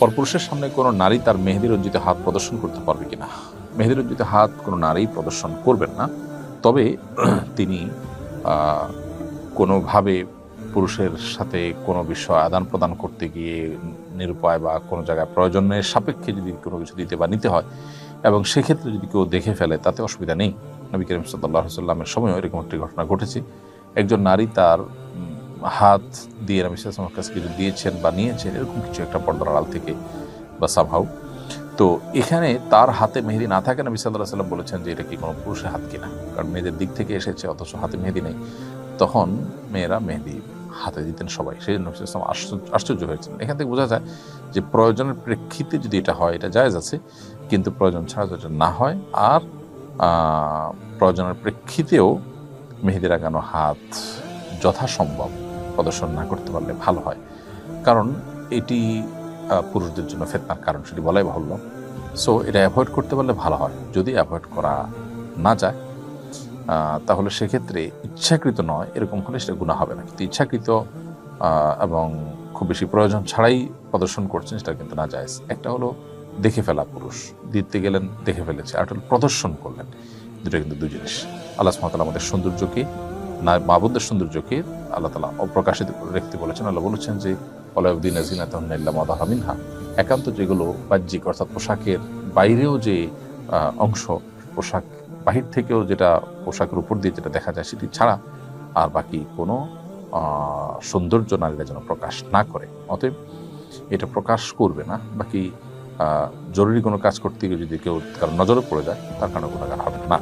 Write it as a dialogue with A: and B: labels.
A: পরপুরুষের সামনে কোনো নারী তার মেহেদি রঞ্জিত হাত প্রদর্শন করতে পারবে কিনা? মেহেদি রঞ্জিত হাত কোনো নারী প্রদর্শন করবেন না। তবে তিনি কোনোভাবে পুরুষের সাথে কোনো বিষয় আদান প্রদান করতে গিয়ে নিরুপায় বা কোনো জায়গায় প্রয়োজনের সাপেক্ষে যদি কোনো কিছু দিতে বা নিতে হয় এবং সেক্ষেত্রে যদি কেউ দেখে ফেলে, তাতে অসুবিধা নেই। নবী করিম সাল্লাহ সাল্লামের সময়ও এরকম একটি ঘটনা ঘটেছে। একজন নারী তার হাত দিয়ে নবী সাল্লামের কাছে কিছু দিয়েছেন বা নিয়েছেন এরকম কিছু একটা পর্দার আড়াল থেকে বা সামহাউ তো এখানে তার হাতে মেহেদি না থাকে, নবী সাল্লাহ সাল্লাম বলেছেন যে এটা কি কোনো পুরুষের হাত কিনা? কারণ মেয়েদের দিক থেকে এসেছে, অথচ হাতে মেহেদি নেই। তখন মেয়েরা মেহেদি হাতে দিতেন সবাই। সেই জন্য ওয়াসাল্লাম আশ্চর্য হয়েছেন। এখান থেকে বোঝা যায় যে প্রয়োজনের প্রেক্ষিতে যদি এটা হয়, এটা জায়জ আছে, কিন্তু প্রয়োজন ছাড়া যেটা না হয়, আর প্রয়োজনের প্রেক্ষিতেও মেহেদি লাগানো হাত যথাসম্ভব। প্রদর্শন না করতে পারলে ভালো হয়। কারণ এটি পুরুষদের জন্য ফেতনার কারণ সেটি বলাই বাহুল্য। সো এটা অ্যাভয়েড করতে পারলে ভালো হয়। যদি অ্যাভয়েড করা না যায় তাহলে সেক্ষেত্রে ইচ্ছাকৃত নয়, এরকম হলে সেটা গুণা হবে না। কিন্তু ইচ্ছাকৃত এবং খুব বেশি প্রয়োজন ছাড়াই প্রদর্শন করছেন, সেটা কিন্তু না যায় একটা হলো দেখে ফেলা পুরুষ। দিতে গেলেন, দেখে ফেলেছে। আর প্রদর্শন করলেন। দুটো কিন্তু দুই জিনিস। আল্লাহ সুমতাল আমাদের সৌন্দর্যকে না মাবুদের সৌন্দর্যকে আল্লাহ তালা অপ্রকাশিত রাখতে বলেছেন। আল্লাহ বলেছেন যে অলাউদ্দিন আজিনা তহমিল্লা মাদাহামিনহা একান্ত যেগুলো বাহ্যিক, অর্থাৎ পোশাকের বাইরেও যে অংশ, পোশাক বাহির থেকেও যেটা পোশাকের উপর দিয়ে যেটা দেখা যায় সেটি ছাড়া আর বাকি কোনো সৌন্দর্য নারীরা যেন প্রকাশ না করে। অতএব এটা প্রকাশ করবে না। বাকি জরুরি কোনো কাজ করতে গিয়ে যদি কেউ কারও নজরে পড়ে যায়, তার কারণে গুণাগার হবে না।